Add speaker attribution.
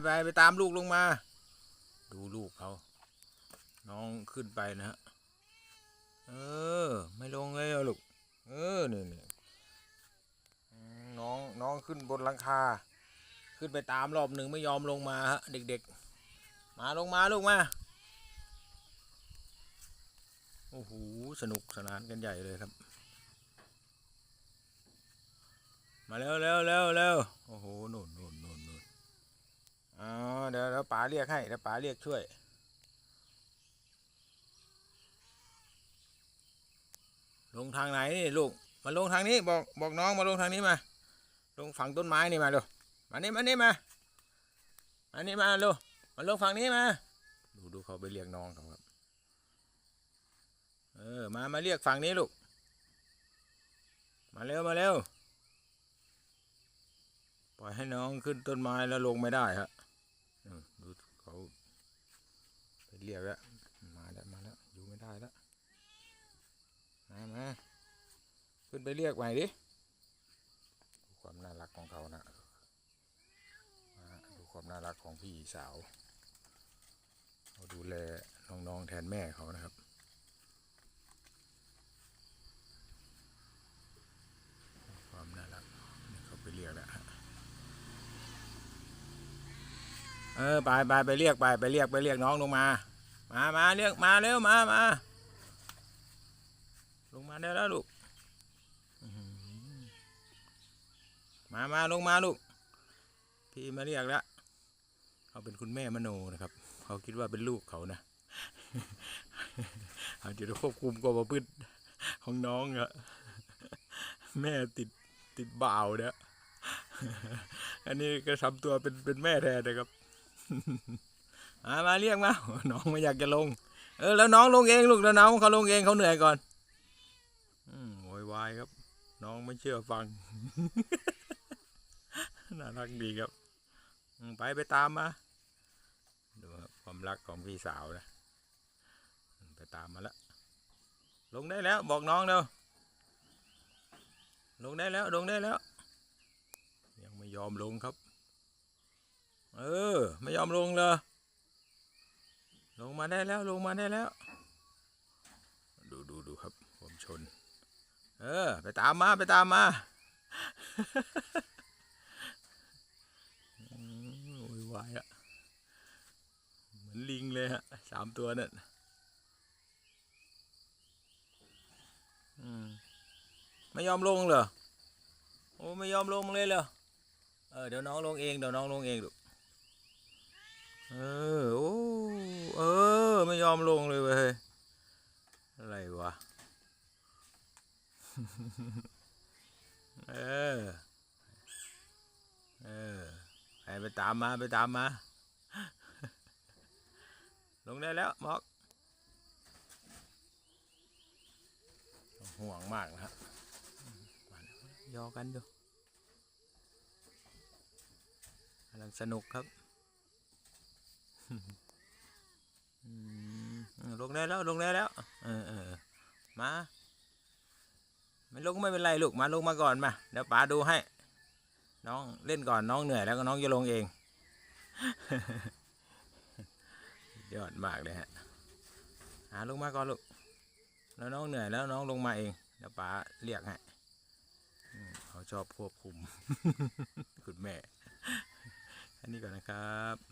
Speaker 1: ไปไปตามลูกลงมา ดูลูกเขา น้องขึ้นไปนะฮะ เออ ไม่ลงเลยลูก เออนี่นี่อืมน้องน้องขึ้นบนหลังคา ขึ้นไปตามรอบหนึ่งไม่ยอมลงมาฮะ เด็กๆ มาลงมาลูกมา โอ้โห สนุกสนานกันใหญ่เลยครับ มาเร็วเร็วเร็วเร็วโอ้โหนู่นนู่นนู่นนู่น เดี๋ยวเดี๋ยวป๋าเรียกให้เดี๋ยวป๋าเรียกช่วย ลงทางไหนนี่ลูกมาลงทางนี้บอกบอกน้องมาลงทางนี้มา ลงฝั่งต้นไม้นี่มาดูมานี่มานี่มามานี่มาดูมาลงฝั่งนี้มา ดูดูเขาไปเรียกน้องเขาครับเออมามาเรียกฝั่งนี้ลูกมาเร็วมาเร็วปล่อยให้น้องขึ้นต้นไม้แล้วลงไม่ได้ฮะอืมดูเขาไป เรียกแล้ว มาแล้วมาแล้ว อยู่ไม่ได้แล้ว มามาขึ้นไปเรียกใหม่ดิ ดูความน่ารักของเขานะมาดูความน่ารักของพี่สาวเขาดูแลน้องๆแทนแม่เขานะครับความน่ารักเขาไปเรียกแล้วเออไปไปไปเรียกไปไปเรียกไปเรียกน้องลงมา มามาเรียกมาเร็วมามาลงมาได้แล้วลูกมามาลงมาลูก พี่มาเรียกแล้วเขาเป็นคุณแม่มโนนะครับ เขาคิดว่าเป็นลูกเขานะเขาจะควบคุมความประพฤติของน้องอะแม่ติดติดบ่าวเนี่ยอันนี้ก็ทำตัวเป็นเป็นแม่แทนนะครับ มามาเรียกมาน้องไม่อยากจะลง เออแล้วน้องลงเองลูกแล้วน้องเขาลงเองเขาเหนื่อยก่อนอืมโวยวายครับ น้องไม่เชื่อฟังน่ารักดีครับไปไปตามมาดูครับความรักของพี่สาวนะไปตามมาแล้วลงได้แล้วบอกน้องเร็วลงได้แล้วลงได้แล้ว ยังไม่ยอมลงครับ เออ ไม่ยอมลงเลย ลงมาได้แล้วลงมาได้แล้ว ดูดูดูครับ ผมชน เออ ไปตามมาไปตามมาอืมโวยวายอะเหมือนลิงเลยฮะสามตัวนั่นอืมไม่ยอมลงเหรอ โอ้ไม่ยอมลงเลยเหรอ เออเดี๋ยวน้องลงเองเดี๋ยวน้องลงเองลูกเออ อมลงเลยเว้ยอะไรวะ เออ เออ ไปไปตามมาไปตามมา ลงได้แล้วมอก ห่วงมากนะฮะยอกันอยู่กำลังสนุกครับ อืมล งได้แล้วลงได้แล้ว เออเออมาไม่ลงไม่เป็นไรลูกมาลงมาก่อนมาเดี๋ยวป๋าดูให้ น้องเล่นก่อนน้องเหนื่อยแล้วก็น้องจะลงเองยอดมากเลยฮะหาลงมาก่อนลูกแล้วน้องเหนื่อยแล้วน้องลงมาเองเดี๋ยวป๋าเรียกให้เขาชอบควบคุม คุณแม่ อันนี้ก่อนนะครับ